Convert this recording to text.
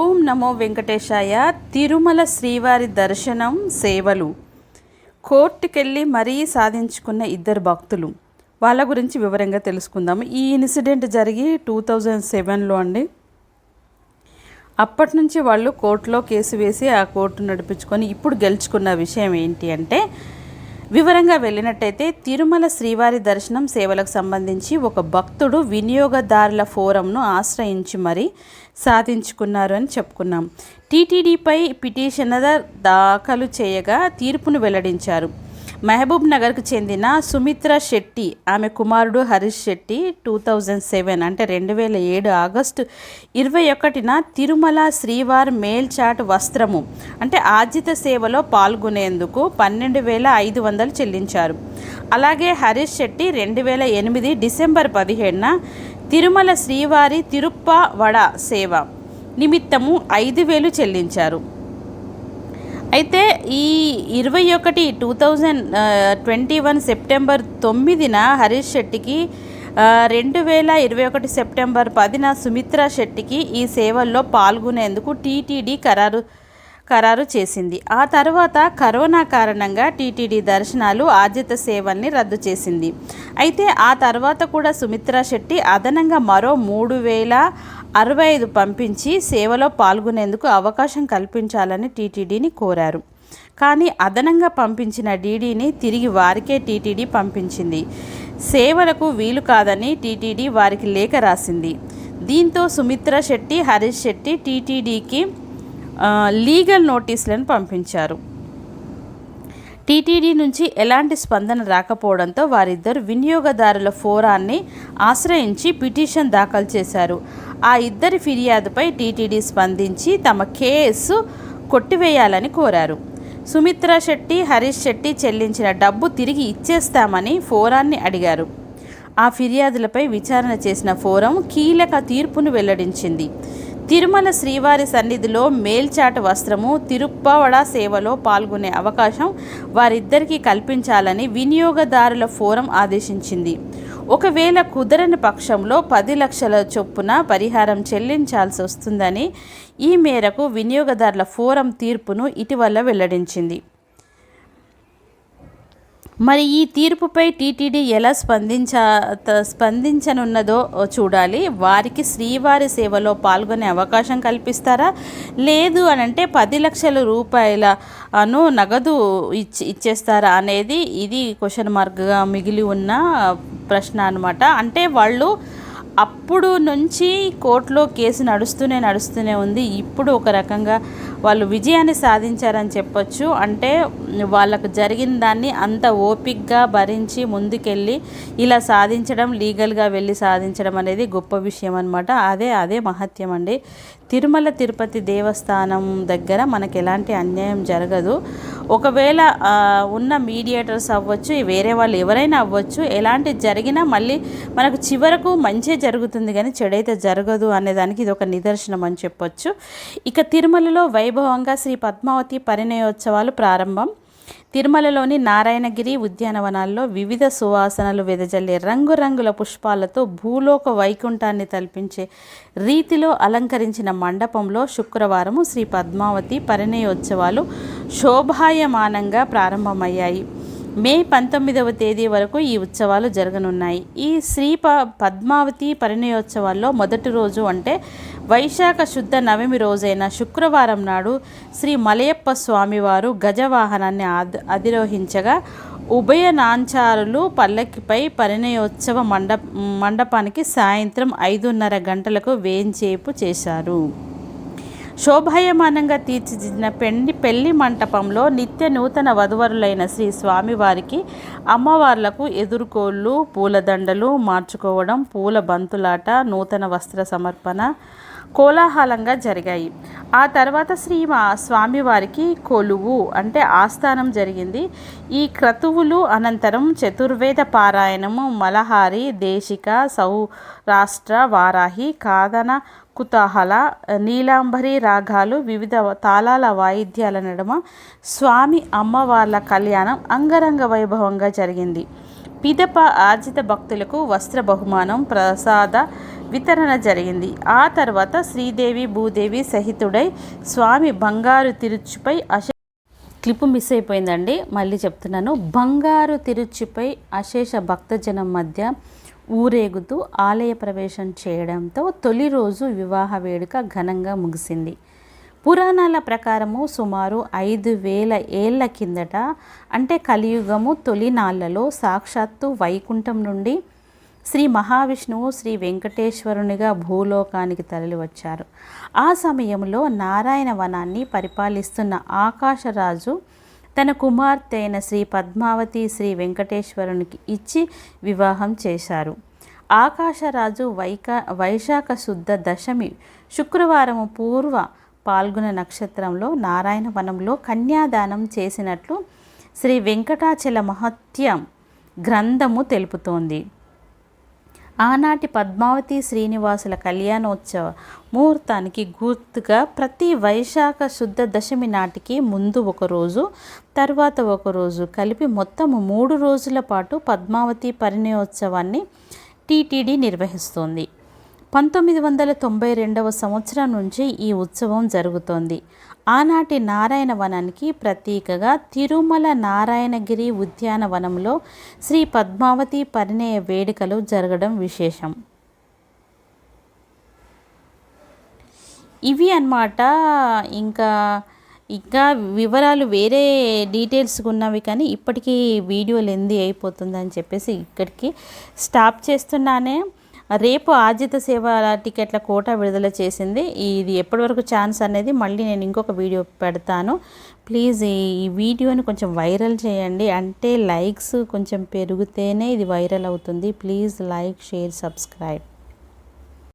ఓం నమో వెంకటేశాయ. తిరుమల శ్రీవారి దర్శనం సేవలు. కోర్టుకెళ్ళి మరీ సాధించుకున్న ఇద్దరు భక్తులు. వాళ్ళ గురించి వివరంగా తెలుసుకుందాం. ఈ ఇన్సిడెంట్ జరిగి టూ థౌజండ్ సెవెన్లో అండి. అప్పటి నుంచి వాళ్ళు కోర్టులో కేసు వేసి ఆ కోర్టు నడిపించుకొని ఇప్పుడు గెలుచుకున్న విషయం ఏంటి అంటే వివరంగా వెళ్ళినట్టయితే తిరుమల శ్రీవారి దర్శనం సేవలకు సంబంధించి ఒక భక్తుడు వినియోగదారుల ఫోరంను ఆశ్రయించి మరీ సాధించుకున్నారు అని చెప్పుకున్నాం. టీటీడీపై పిటిషనర్ దాఖలు చేయగా తీర్పును వెల్లడించారు. మహబూబ్ నగర్కు చెందిన సుమిత్ర శెట్టి ఆమె కుమారుడు Harish Shetty two thousand seven అంటే రెండు వేల ఏడు ఆగస్టు ఇరవై ఒకటిన తిరుమల శ్రీవార్ మేల్చాట్ వస్త్రము అంటే ఆర్జిత సేవలో పాల్గొనేందుకు పన్నెండు వేల ఐదు వందలు చెల్లించారు. అలాగే హరీష్ శెట్టి రెండు వేల ఎనిమిది డిసెంబర్ పదిహేడున తిరుమల శ్రీవారి తిరుప్ప వడ సేవ నిమిత్తము ఐదు వేలు చెల్లించారు. అయితే ఈ ఇరవై ఒకటి two thousand twenty one September తొమ్మిదిన హరీష్ శెట్టికి రెండు వేల ఇరవై ఒకటి సెప్టెంబర్ పదిన సుమిత్రా శెట్టికి ఈ సేవల్లో పాల్గొనేందుకు టీటీడీ ఖరారు ఖరారు చేసింది. ఆ తర్వాత కరోనా కారణంగా టీటీడీ దర్శనాలు ఆద్యత సేవల్ని రద్దు చేసింది. అయితే ఆ తర్వాత కూడా సుమిత్రా శెట్టి అదనంగా మరో మూడు వేల అరవై ఐదు పంపించి సేవలో పాల్గొనేందుకు అవకాశం కల్పించాలని టీటీడీని కోరారు. కానీ అదనంగా పంపించిన డీడీని తిరిగి వారికే టీటీడీ పంపించింది. సేవలకు వీలు కాదని టీటీడీ వారికి లేఖ రాసింది. దీంతో సుమిత్ర శెట్టి హరీష్ శెట్టి టీటీడీకి లీగల్ నోటీసులను పంపించారు. టీటీడీ నుంచి ఎలాంటి స్పందన రాకపోవడంతో వారిద్దరు వినియోగదారుల ఫోరాన్ని ఆశ్రయించి పిటిషన్ దాఖలు చేశారు. ఆ ఇద్దరి ఫిర్యాదుపై టీటీడీ స్పందించి తమ కేసు కొట్టివేయాలని కోరారు. సుమిత్రా శెట్టి హరీష్ శెట్టి చెల్లించిన డబ్బు తిరిగి ఇచ్చేస్తామని ఫోరాన్ని అడిగారు. ఆ ఫిర్యాదులపై విచారణ చేసిన ఫోరం కీలక తీర్పును వెల్లడించింది. తిరుమల శ్రీవారి సన్నిధిలో మేల్చాట వస్త్రము తిరుప్పవడ సేవలో పాల్గొనే అవకాశం వారిద్దరికీ కల్పించాలని వినియోగదారుల ఫోరం ఆదేశించింది. ఒకవేళ కుదరని పక్షంలో పది లక్షల చొప్పున పరిహారం చెల్లించాల్సి వస్తుందని ఈ మేరకు వినియోగదారుల ఫోరం తీర్పును ఇటీవల వెల్లడించింది. మరి ఈ తీర్పుపై టీటీడీ ఎలా స్పందించ త- స్పందించనున్నదో చూడాలి. వారికి శ్రీవారి సేవలో పాల్గొనే అవకాశం కల్పిస్తారా? లేదు అని అంటే పది లక్షల రూపాయల అను నగదు ఇచ్చి ఇచ్చేస్తారా అనేది ఇది క్వశ్చన్ మార్క్గా మిగిలి ఉన్న ప్రశ్న అనమాట అంటే వాళ్ళు అప్పుడు నుంచి కోర్టులో కేసు నడుస్తూనే నడుస్తూనే ఉంది. ఇప్పుడు ఒక రకంగా వాళ్ళు విజయాన్ని సాధించారని చెప్పొచ్చు. అంటే వాళ్ళకు జరిగిన దాన్ని అంత ఓపిక్గా భరించి ముందుకెళ్ళి ఇలా సాధించడం లీగల్గా వెళ్ళి సాధించడం అనేది గొప్ప విషయం అనమాట అదే అదే మహత్యం అండి. తిరుమల తిరుపతి దేవస్థానం దగ్గర మనకు ఎలాంటి అన్యాయం జరగదు. ఒకవేళ ఉన్న మీడియేటర్స్ అవ్వచ్చు వేరే వాళ్ళు ఎవరైనా అవ్వచ్చు ఎలాంటి జరిగినా మళ్ళీ మనకు చివరకు మంచి జరుగుతుంది కానీ చెడైతే జరగదు అనేదానికి ఇది ఒక నిదర్శనం అని చెప్పొచ్చు. ఇక తిరుమలలో వైభవంగా శ్రీ పద్మావతి పరిణయోత్సవాలు ప్రారంభం. తిరుమలలోని నారాయణగిరి ఉద్యానవనాల్లో వివిధ సువాసనలు వెదజల్లే రంగురంగుల పుష్పాలతో భూలోక వైకుంఠాన్ని తల్పించే రీతిలో అలంకరించిన మండపంలో శుక్రవారం శ్రీ పద్మావతి పరిణయోత్సవాలు శోభాయమానంగా ప్రారంభమయ్యాయి. మే పంతొమ్మిదవ తేదీ వరకు ఈ ఉత్సవాలు జరగనున్నాయి. ఈ శ్రీ ప పద్మావతి పరిణయోత్సవాల్లో మొదటి రోజు అంటే వైశాఖ శుద్ధ నవమి రోజైన శుక్రవారం నాడు శ్రీ మలయప్ప స్వామివారు గజవాహనాన్ని అధిరోహించగా ఉభయ నాంచారులు పల్లకిపై పరిణయోత్సవ మండ మండపానికి సాయంత్రం ఐదున్నర గంటలకు వేంచేపు చేశారు. శోభాయమానంగా తీర్చిదిద్దిన పెండి పెళ్ళి మంటపంలో నిత్య నూతన వధువరులైన శ్రీ స్వామివారికి అమ్మవార్లకు ఎదుర్కోళ్ళు పూలదండలు మార్చుకోవడం పూల బంతులాట నూతన వస్త్ర సమర్పణ కోలాహలంగా జరిగాయి. ఆ తర్వాత శ్రీ మా స్వామివారికి కొలువు అంటే ఆస్థానం జరిగింది. ఈ క్రతువులు అనంతరం చతుర్వేద పారాయణము మలహారి దేశిక సౌరాష్ట్ర వారాహి కాదన కుతూహల నీలాంబరి రాగాలు వివిధ తాళాల వాయిద్యాల నడుమ స్వామి అమ్మవార్ల కళ్యాణం అంగరంగ వైభవంగా జరిగింది. పిదప ఆర్జిత భక్తులకు వస్త్ర బహుమానం ప్రసాద వితరణ జరిగింది. ఆ తర్వాత శ్రీదేవి భూదేవి సహితుడై స్వామి బంగారు తిరుచుపై అశ క్లిప్ మిస్ అయిపోయిందండి. మళ్ళీ చెప్తున్నాను. బంగారు తిరుచుపై అశేష భక్తజనం మధ్య ఊరేగుతూ ఆలయ ప్రవేశం చేయడంతో తొలి రోజు వివాహ వేడుక ఘనంగా ముగిసింది. పురాణాల ప్రకారము సుమారు ఐదు వేల ఏళ్ళ కిందట అంటే కలియుగము తొలినాళ్ళలో సాక్షాత్తు వైకుంఠం నుండి శ్రీ మహావిష్ణువు శ్రీ వెంకటేశ్వరునిగా భూలోకానికి తరలివచ్చారు. ఆ సమయంలో నారాయణ వనాన్ని పరిపాలిస్తున్న ఆకాశరాజు తన కుమార్తె అయిన శ్రీ పద్మావతి శ్రీ వెంకటేశ్వరునికి ఇచ్చి వివాహం చేశారు. ఆకాశరాజు వైకా వైశాఖ శుద్ధ దశమి శుక్రవారము పూర్వ పాల్గొన నక్షత్రంలో నారాయణ వనంలో కన్యాదానం చేసినట్లు శ్రీ వెంకటాచల మహత్యం గ్రంథము తెలుపుతోంది. ఆనాటి పద్మావతి శ్రీనివాసుల కళ్యాణోత్సవ ముహూర్తానికి గుర్తుగా ప్రతి వైశాఖ శుద్ధ దశమి నాటికి ముందు ఒకరోజు తర్వాత ఒకరోజు కలిపి మొత్తం మూడు రోజుల పాటు పద్మావతి పరిణయోత్సవాన్ని టీటీడీ నిర్వహిస్తోంది. పంతొమ్మిది వందల తొంభై రెండవ సంవత్సరం నుంచి ఈ ఉత్సవం జరుగుతోంది. ఆనాటి నారాయణ వనానికి ప్రతీకగా తిరుమల నారాయణగిరి ఉద్యానవనంలో శ్రీ పద్మావతి పరిణయ వేడుకలు జరగడం విశేషం. ఇవి అన్నమాట ఇంకా ఇంకా వివరాలు వేరే డీటెయిల్స్ ఉన్నవి కానీ ఇప్పటికీ వీడియో లెంది అయిపోతుందని చెప్పేసి ఇక్కడికి స్టాప్ చేస్తున్నానే. రేపు ఆర్జిత సేవ టికెట్ల కోటా విడుదల చేసింది. ఇది ఎప్పటి వరకు ఛాన్స్ అనేది మళ్ళీ నేను ఇంకొక వీడియో పెడతాను. ప్లీజ్ ఈ వీడియోని కొంచెం వైరల్ చేయండి. అంటే లైక్స్ కొంచెం పెరిగితేనే ఇది వైరల్ అవుతుంది. Please like share subscribe.